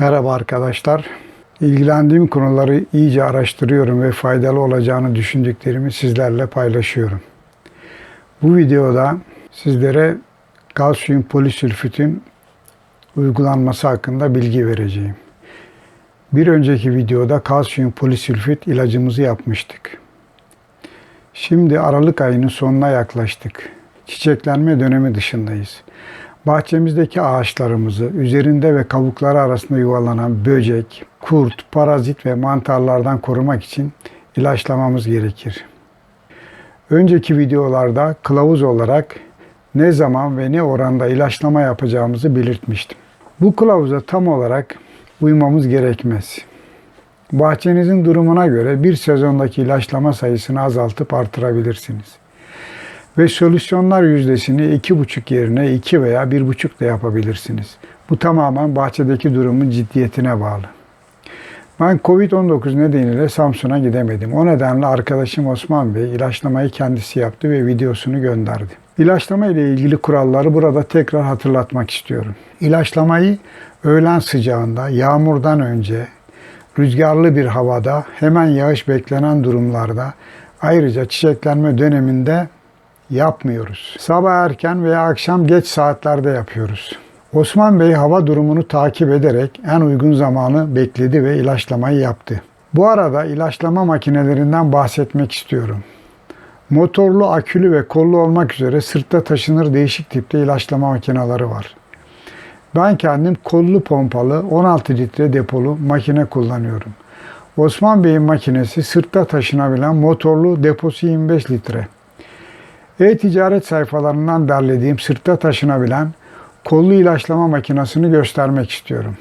Merhaba arkadaşlar. İlgilendiğim konuları iyice araştırıyorum ve faydalı olacağını düşündüklerimi sizlerle paylaşıyorum. Bu videoda sizlere kalsiyum polisülfütün uygulanması hakkında bilgi vereceğim. Bir önceki videoda kalsiyum polisülfüt ilacımızı yapmıştık. Şimdi Aralık ayının sonuna yaklaştık. Çiçeklenme dönemi dışındayız. Bahçemizdeki ağaçlarımızı üzerinde ve kabukları arasında yuvalanan böcek, kurt, parazit ve mantarlardan korumak için ilaçlamamız gerekir. Önceki videolarda kılavuz olarak ne zaman ve ne oranda ilaçlama yapacağımızı belirtmiştim. Bu kılavuza tam olarak uymamız gerekmez. Bahçenizin durumuna göre bir sezondaki ilaçlama sayısını azaltıp artırabilirsiniz. Ve solüsyonlar yüzdesini 2,5 yerine 2 veya 1,5 da yapabilirsiniz. Bu tamamen bahçedeki durumun ciddiyetine bağlı. Ben Covid-19 nedeniyle Samsun'a gidemedim. O nedenle arkadaşım Osman Bey ilaçlamayı kendisi yaptı ve videosunu gönderdi. İlaçlama ile ilgili kuralları burada tekrar hatırlatmak istiyorum. İlaçlamayı öğlen sıcağında, yağmurdan önce, rüzgarlı bir havada, hemen yağış beklenen durumlarda, ayrıca çiçeklenme döneminde yapmıyoruz. Sabah erken veya akşam geç saatlerde yapıyoruz. Osman Bey hava durumunu takip ederek en uygun zamanı bekledi ve ilaçlamayı yaptı. Bu arada ilaçlama makinelerinden bahsetmek istiyorum. Motorlu, akülü ve kollu olmak üzere sırtta taşınır değişik tipte ilaçlama makineleri var. Ben kendim kollu pompalı 16 litre depolu makine kullanıyorum. Osman Bey'in makinesi sırtta taşınabilen motorlu deposu 25 litre. E-ticaret sayfalarından derlediğim sırtta taşınabilen kollu ilaçlama makinesini göstermek istiyorum.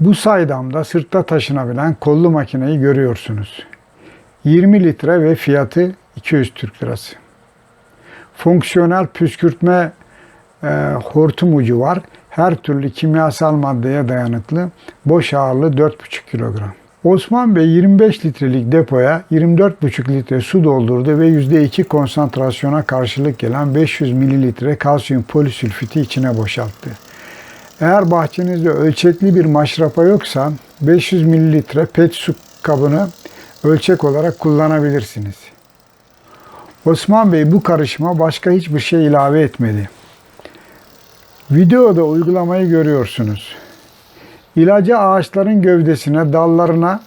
Bu saydamda sırtta taşınabilen kollu makineyi görüyorsunuz. 20 litre ve fiyatı 200 Türk Lirası. Fonksiyonel püskürtme e, hortum ucu var. Her türlü kimyasal maddeye dayanıklı. Boş ağırlığı 4,5 kilogram. Osman Bey 25 litrelik depoya 24,5 litre su doldurdu ve %2 konsantrasyona karşılık gelen 500 mililitre kalsiyum polisülfiti içine boşalttı. Eğer bahçenizde ölçekli bir maşrapa yoksa 500 mililitre pet su kabını ölçek olarak kullanabilirsiniz. Osman Bey bu karışıma başka hiçbir şey ilave etmedi. Videoda uygulamayı görüyorsunuz. İlacı ağaçların gövdesine, dallarına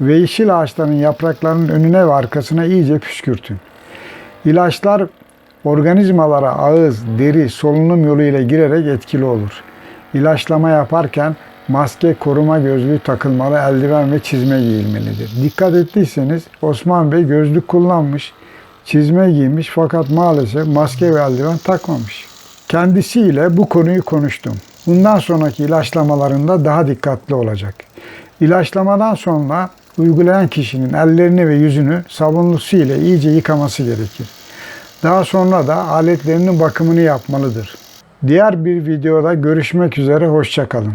ve yeşil ağaçların yapraklarının önüne ve arkasına iyice püskürtün. İlaçlar organizmalara ağız, deri, solunum yoluyla girerek etkili olur. İlaçlama yaparken maske, koruma gözlüğü takılmalı, eldiven ve çizme giyilmelidir. Dikkat ettiyseniz Osman Bey gözlük kullanmış, çizme giymiş fakat maalesef maske ve eldiven takmamış. Kendisiyle bu konuyu konuştum. Bundan sonraki ilaçlamalarında daha dikkatli olacak. İlaçlamadan sonra uygulayan kişinin ellerini ve yüzünü sabunlu su ile iyice yıkaması gerekir. Daha sonra da aletlerinin bakımını yapmalıdır. Diğer bir videoda görüşmek üzere, hoşçakalın.